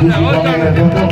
জীবনের কথা বলাই জীবন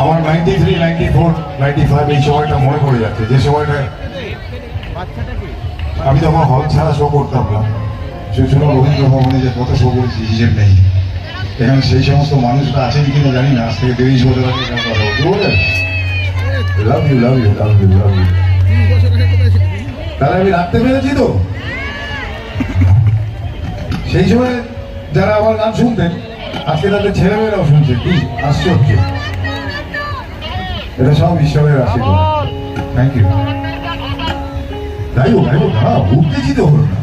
আমার ninety three ninety four ninety five এই সময়টা মনে পড়ে যাচ্ছে। যে সময়টা আমি তখন হল ছাড়া শো করতাম না, সেই সময় রবীন্দ্র ভবনে যে কত শো করেছি, হিসেব নেই। এখানে সেই সমস্ত মানুষরা আছেন কিনা জানি না। আজ থেকে তিরিশ বছর আগে তাহলে আমি রাখতে পেরেছি তো? সেই সময় যারা আমার গান শুনতেন, আজকে তাদের ছেলেমেয়েরাও শুনছে, কি আশ্চর্য। এটা সব ঈশ্বরের আশীর্বাদ। থ্যাংক ইউ তাই হোক তাই হোক হ্যাঁ উঠতেছি তো হলো না।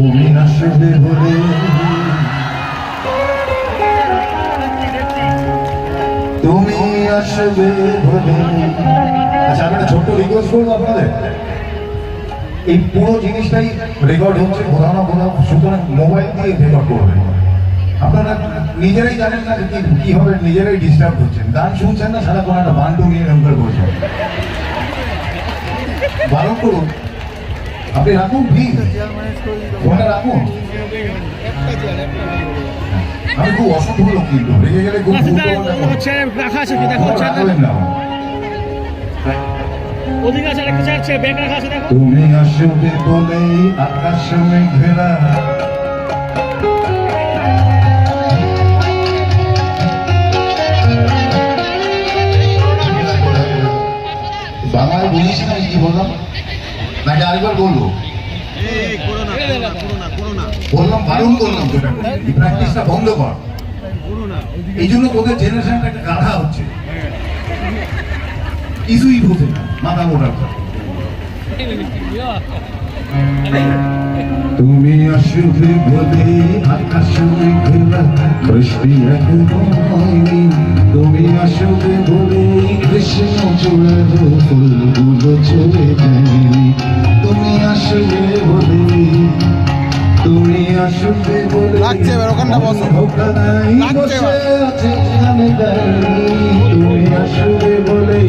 তুমি আসবে বলে। তুমি আসবে বলে আচ্ছা আমি ছোট্ট রিকোয়েস্ট করব আপনাদের। এই পুরো জিনিসটাই রেকর্ড হচ্ছে কোথাও না কোথাও সুতরাং মোবাইল দিয়ে রেকর্ড করবেন আপনারা নিজেরাই জানেন না যে কি- কীভাবে নিজেরাই ডিস্টার্ব হচ্ছেন। গান শুনছেন না সারা কোনো একটা বান্ডু নিয়ে নৌকার করছেন বারণ করুন। আপনি রাখুন প্লিজ ফোনটা রাখুন। আমি খুব অসুখ হলো কিন্তু রেগে গেলে খুব। হচ্ছে রাখা আছে কি দেখো ওদিকে আছে ব্যাগ রাখা আছে দেখো। তুমি আসবে বলে আকাশ মেঘেরা। বলব বললাম বারণ করলাম এই প্র্যাকটিসটা বন্ধ কর। এই জন্য তোদের জেনারেশনটা একটা গাধা হচ্ছে। কিছুই বোঝে না, মাথা তুমি আসবে বলে আকাশ হয়নি তুমি আসবে বলে কৃষ্ণ ফুলগুলো চলে যায়নি আসবে তুমি আসবে বলে লাগছে এবার ওখানটা বসো। লাগছে আছে তুমি আসবে বলে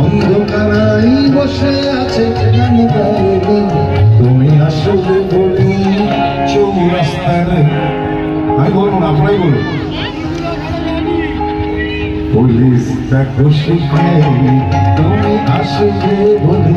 অন্ধকারাই বসে আছে তুমি আসবে বলে চৌরাস্তার আমি বলব না আপনারাই বলুন। পুলিশ দেখো শিখে তুমি আসবে বলে।